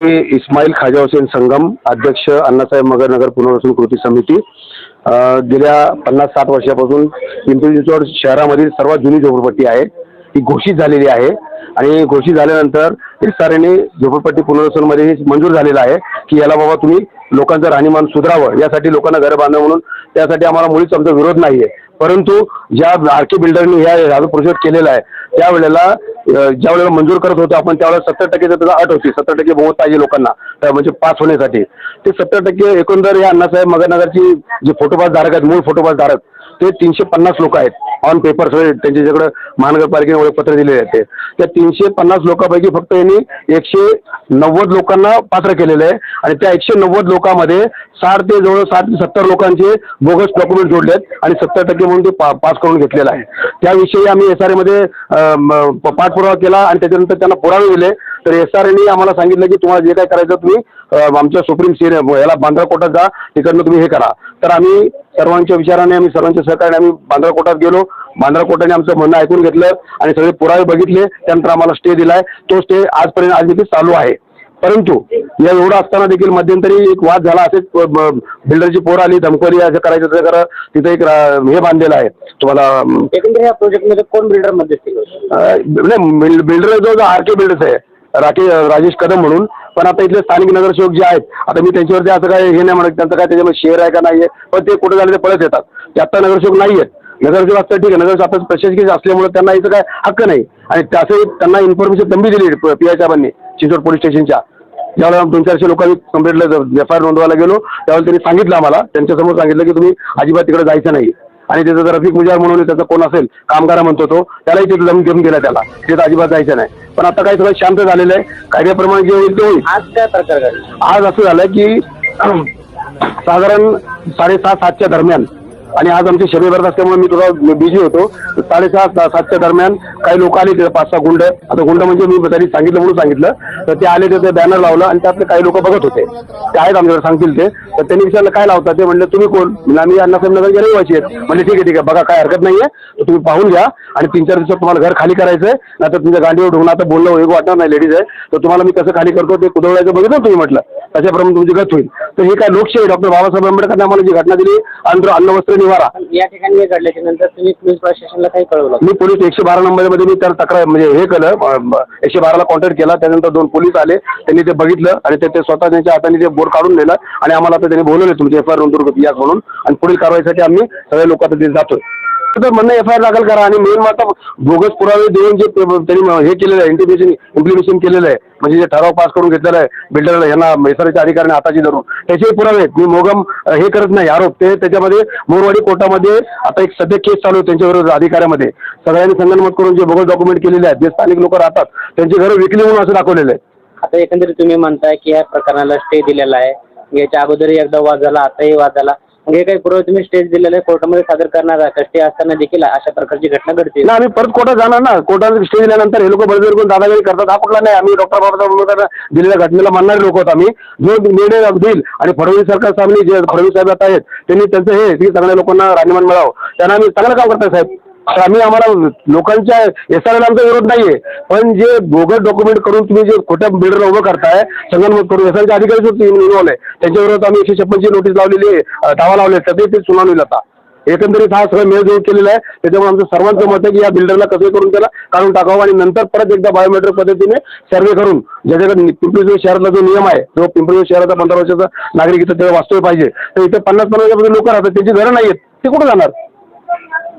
मी इस्माईल खाजा हुसेन संगम अध्यक्ष अण्णासाहेब मगर नगर पुनर्वसन कृती समिती गेल्या पन्नास साठ वर्षापासून पिंपरी चिंचवड शहरामधील सर्वात जुनी झोपडपट्टी आहे. ती घोषित झालेली आहे आणि घोषित झाल्यानंतर एक आर झोपडपट्टी पुनर्वसनमध्ये हे मंजूर झालेलं आहे की याला बाबा तुम्ही लोकांचं राहणीमान सुधारावं यासाठी लोकांना घरं बांधावं म्हणून त्यासाठी आम्हाला मुळीच आमचा विरोध नाही आहे परंतु ज्या आर के बिल्डरनी ह्या हा प्रोजेक्ट केलेला आहे त्यावेळेला ज्या वेळेला मंजूर करत होतो आपण त्यावेळेला सत्तर टक्के त्याचा अट होती सत्तर टक्के बहुमत पाहिजे लोकांना म्हणजे पास होण्यासाठी. ते सत्तर टक्के एकंदर या अण्णासाहेब मगनगरची जे फोटोपास धारक आहेत मूळ फोटोपास धारक ते तीनशे पन्नास लोक आहेत. ऑन पेपर सगळे त्यांच्याकडे महानगरपालिकेने ओळखपत्र दिलेले आहेत त्या तीनशे पन्नास लोकांपैकी फक्त यांनी एकशे नव्वद लोकांना पात्र केलेलं आहे. आणि त्या एकशे नव्वद लोकांमध्ये साठ ते जवळ साठ ते सत्तर लोकांचे बोगस डॉक्युमेंट आहेत आणि सत्तर टक्के म्हणून ते पा पास करून घेतलेलं आहे. त्याविषयी आम्ही एस आर एमध्ये पाठपुरावा केला आणि त्याच्यानंतर त्यांना पुरावे दिले. तर एस आर एने आम्हाला सांगितलं की तुम्हाला जे काय करायचं तुम्ही आमच्या सुप्रीम सी याला बांद्रा जा तिकडनं तुम्ही हे करा. तर आम्ही सर्वांच्या विचाराने आम्ही सर्वांच्या सहकार्याने आम्ही बांद्रा गेलो. बांद्रा कोर्टाने आमचं म्हणणं ऐकून घेतलं आणि सगळे पुरावे बघितले त्यानंतर आम्हाला स्टे दिलाय. तो स्टे आजपर्यंत आज देखील चालू आहे. परंतु या एवढं असताना देखील मध्यंतरी एक वाद झाला असेच बिल्डरची पोर आली धमकवली असं करायचं तसं करा तिथे एक हे बांधलेलं आहे. तुम्हाला अं, एकंदर या प्रोजेक्टमध्ये कोण बिल्डर मध्यस्थी नाही बिल्डर जो जो आर के बिल्डर्स आहे राके राजेश कदम म्हणून पण आता इथले स्थानिक नगरसेवक जे आहेत आता मी त्यांच्यावरती असं काय हे नाही म्हणत त्यांचं काय त्याच्यामध्ये शेअर आहे का नाही आहे पण ते कुठे झाले ते पळत येतात. ते आता नगरसेवक नाही आहेत नगरसेवक असतात ठीक आहे. नगरसेवक आता प्रशासकीय असल्यामुळे त्यांना इथं काय हक्क नाही. आणि त्याचे त्यांना इन्फॉर्मेशन तंबी दिली पी आय साहेबांनी चिंचवड पोलीस स्टेशनच्या. ज्यावेळेला दोन चारशे लोकांनी कंप्लेंटला एफ आय आर नोंदवायला गेलो त्यावेळेला त्यांनी सांगितलं आम्हाला. त्यांच्यासमोर सांगितलं की तुम्ही अजिबात तिकडे जायचं नाही. आणि त्याचं जर रफिक मुजार म्हणून त्याचा कोण असेल कामगार म्हणतो तो त्यालाही तिथे जमीन घेऊन गेला त्याला. तिथं अजिबात जायचं नाही. पण आता काय सगळं शांत झालेलं आहे. कायद्याप्रमाणे जे होईल ते होईल. आज काय प्रकार आज असं झालं की साधारण साडेसहा सातच्या दरम्यान आणि आज आमची शबे भरत असल्यामुळे मी थोडा बिझी होतो. साडेसहा सातच्या दरम्यान काही लोक आले तिथे पाच सहा गुंड. आता गुंड म्हणजे मी त्यांनी सांगितलं म्हणून सांगितलं. तर ते आले तिथे ते बॅनर लावलं आणि त्यातले काही लोक बघत होते. ते आहेत आमच्याकडे सांगतील ते. तर त्यांनी विचारलं काय लावता ते? म्हणलं तुम्ही कोण? म्हणजे आम्ही अण्णासाहेब नगर रहिवासी आहेत. म्हणजे ठीक आहे ठीक आहे बघा काय हरकत नाहीये. तर तुम्ही पाहून घ्या आणि तीन चार दिवसात तुम्हाला घर खाली करायचं आहे नाही तर तुमच्या गांडीवर ढोवून आता बोलणं वेगळं वाटणार नाही लेडीज आहे. तर तुम्हाला मी कसं खाली करतो ते कुदवळायचं बघितलं तुम्ही म्हटलं? त्याच्याप्रमाणे तुमची गत होईल. तर हे काय लोकशाही डॉक्टर बाबासाहेब आंबेडकरने आम्हाला जी घटना दिली अन्न अन्न वस्त्र निवारा. या ठिकाणी हे घडल्याच्या नंतर तुम्ही पोलीस प्रशासनाला काही कळवलं मी पोलीस एकशे बारा नंबरमध्ये मी त्याला तक्रार म्हणजे हे केलं एकशे बाराला कॉन्टॅक्ट केला त्यानंतर दोन पोलीस आले त्यांनी ते बघितलं आणि ते ते स्वतः त्यांच्या हाताने ते बोर्ड काढून नेलं आणि आम्हाला आता त्यांनी बोलवले तुमचे एफ आय आर नोंदवून यास म्हणून. आणि पुढील कारवाईसाठी आम्ही सगळे लोक आता तिथे जातोय. तर म्हणणं एफ आय आर दाखल करा. आणि मेन आता बोगस पुरावे देऊन जे त्यांनी हे केलेलं आहे इंटिमेशन इम्प्लिमेशन केलेलं आहे. म्हणजे जे ठराव पास करून घेतलेला आहे बिल्डरला यांना मेसरच्या अधिकाऱ्यांनी हाताची धरून. त्याचे पुरावे आहेत. मी मोगम हे करत नाही आरोप. ते त्याच्यामध्ये मोरवाडी कोर्टामध्ये आता एक सध्या केस चालू आहे त्यांच्या अधिकाऱ्यामध्ये. सगळ्यांनी संगणमत करून जे बोगस डॉक्युमेंट केलेले आहेत जे स्थानिक लोक राहतात त्यांची घरं विकली म्हणून असं दाखवलेलं आहे. आता एकंदरीत तुम्ही म्हणताय की या प्रकरणाला स्टे दिलेला आहे. याच्या अगोदरही एकदा वाद झाला आताही वाद झाला. हे काही पुरावे तुम्ही स्टेज दिलेले आहे कोर्टामध्ये सादर करणार आहे स्टे असताना देखील अशा प्रकारची घटना घडते ना आम्ही परत कोर्टात जाणार ना. कोर्टात स्टे दिल्यानंतर हे लोक बरेच करून दादागिरी करतात. हा कुठला नाही आम्ही डॉक्टर बाबासाहेब आंबेडकर दिलेल्या घटनेला मानणारे लोक आहोत आम्ही. जो निर्णय देईल आणि फडणवीस सरकार सामने जे फडणवीस साहेब आता आहेत त्यांनी त्यांचं हे की चांगल्या लोकांना राहणीमान मिळावं. त्यांना आम्ही चांगलं काम करताय साहेब. आम्ही आम्हाला लोकांच्या एस आर आमचा विरोध नाहीये. पण जे बोगस डॉक्युमेंट करून तुम्ही जे खोट्या बिल्डरला उभं करताय संगनमत करून एस आरचे अधिकारी इन्व्हॉल्व आहे. त्यांच्या विरोधात आम्ही एकशे छप्पनची नोटीस लावलेली आहे. दावा लावले तर ते ते सुनावणी आता एकंदरीत हा सगळं मेळजोळ केलेला आहे. त्याच्यामुळे आमचं सर्वांचं मत आहे की या बिल्डरला कसं करून त्याला काढून टाकावं आणि नंतर परत एकदा बायोमेट्रिक पद्धतीने सर्वे करून ज्याच्याकडे पिंपरी शहरातला जो नियम आहे जो पिंपरी शहराचा पंधरा वर्षाचा नागरिक इथं त्याला वास्तव्य पाहिजे. तर इथे पन्नास पन्नास लोक राहतात. त्याची घरं नाही आहेत ते कुठं जाणार?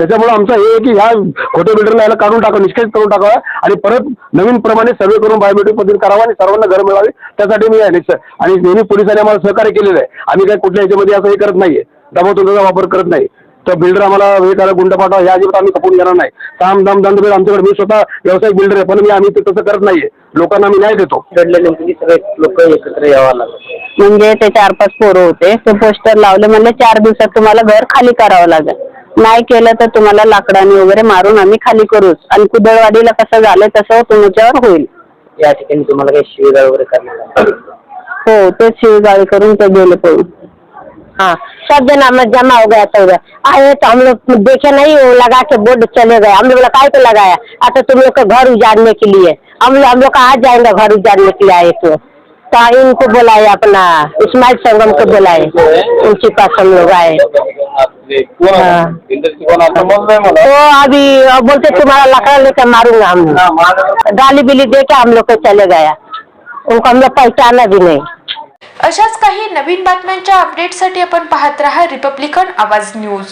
त्याच्यामुळे आमचं हे आहे की ह्या खोट्या बिल्डरला याला काढून टाकावं निष्काळीत करून टाकावं आणि परत नवीन प्रमाणे सर्वे करून बायोमेट्रिक पद्धती करावं आणि सर्वांना घरं मिळावी. त्यासाठी मी आहे. निश्चय आणि नेहमी पोलिसांनी आम्हाला सहकार्य केलेलं आहे. आम्ही काही कुठल्या ह्याच्यामध्ये असं हे करत नाहीये. दबावतंत्राचा वापर करत नाही. तर बिल्डर आम्हाला हे करा गुंड पाठवा हे अजिबात आम्ही खपून घेणार नाही. काम दाम दंड आमच्याकडे मी स्वतः व्यावसायिक बिल्डर आहे. पण मी आम्ही ते तसं करत नाहीये. लोकांना आम्ही न्याय देतो. सगळे लोक एकत्र यावं लागलं म्हणजे ते चार पाच पोरं होते. ते पोस्टर लावले म्हणले चार दिवसात तुम्हाला घर खाली करावं लागेल. नाही केलं तर तुम्हाला लाकडाने वगैरे मारून आम्ही खाली करूच. आणि कुदळवाडीला कसं झालं तसं तुमच्यावर होईल. या ठिकाणी तुम्हाला काही शिवीगाळ वगैरे आली? हो ते शिवगाळी करून ते गेले पळून हाँ सब जना जमा हो गया सब आए तो हम लोग देखे नहीं वो लगा के बोर्ड चले गए. हम लोग काय को लगाया? अच्छा तुम लोग का घर उजाड़ने के लिए. हम लोग हम लोग का आज जाएंगे घर उजाड़ने के लिए? आए तो. तो इनको बुलाए अपना इस्माइल संगम को बुलाए। उनके पास हम लोग आए। हाँ। तो अभी अब बोलते तुम्हारा लकड़ा लेकर मारूंगा हम गाली बिली दे के हम लोग को चले गया? उनको हम लोग पहचाना भी नहीं. अशाच काही नवीन बातम्यांच्या अपडेटसाठी आपण पाहत रहा रिपब्लिकन आवाज न्यूज